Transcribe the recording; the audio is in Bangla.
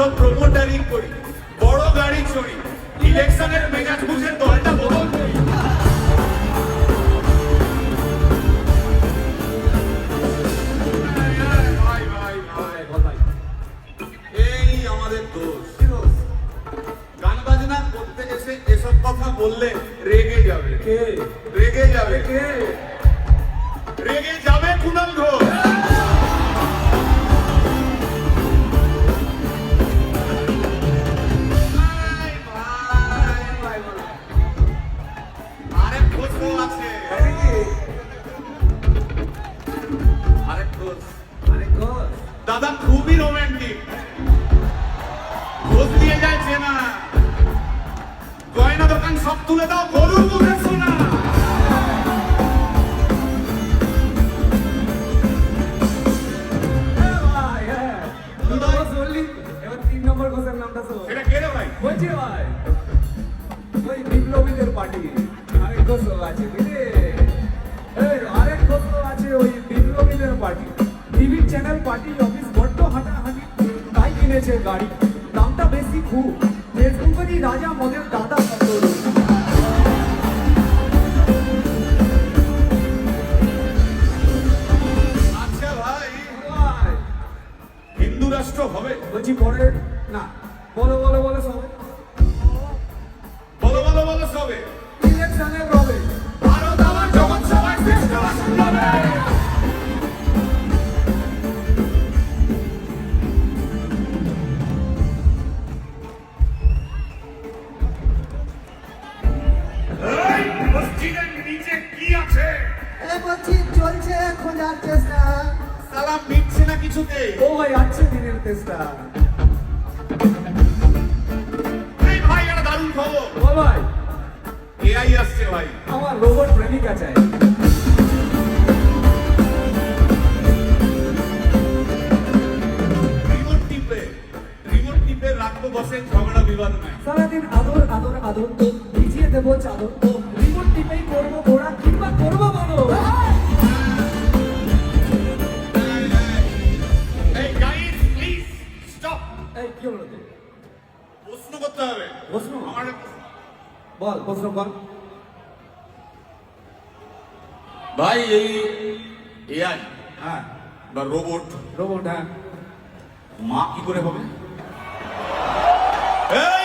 সব প্রমোটারিং করি বড় গাড়ি চড়ি ইলেকশনের মেজাজ বুঝে দলটা বদল করি। বললে রেগে যাবে। কে? রেগে যাবে। কে? রেগে যাবে কুণাল ঘোষ। এটা কে রে ভাই? বলছি ভাই ওই বিপ্লবীদের পার্টি। আরেক কোষ আছে আরেক কোষ আছে ওই বিপ্লবীদের party. TV channel party office বড্ড হাঁটাহাঁটি তাই কিনেছে গাড়ি। দামটা বেশি খুব। আচ্ছা ভাই ভাই, হিন্দু রাষ্ট্র হবে। বলছি পরে না বলো বলো বলো সবাই বলো বলো বলো সবে। ইলেকশনের রবে। ভারত আমার জগৎ সভায় শ্রেষ্ঠ রাষ্ট্র হবে মসজিদের নিচে কি আছে? এ বলছি চলছে খোঁজার চেষ্টা। সালাম মিটছে না কিছুতে? ও ভাই আছে দিনের তেষ্টা এই ভাই একটা দারুণ খবর। বল ভাই। এআই আসছে ভাই। আমার রোবট প্রেমিকা চাই রাখব বসে ঝগড়া বিবাদ নাই। সারাদিন আদর আদর আদর তো ভিজিয়ে দেবো চাদর কি হলো তো? প্রশ্ন করতে হবে। প্রশ্ন? বল প্রশ্ন কর। ভাই এই এআই হ্যাঁ। বা রোবট রোবট হ্যাঁ। মা কি করে হবে? এই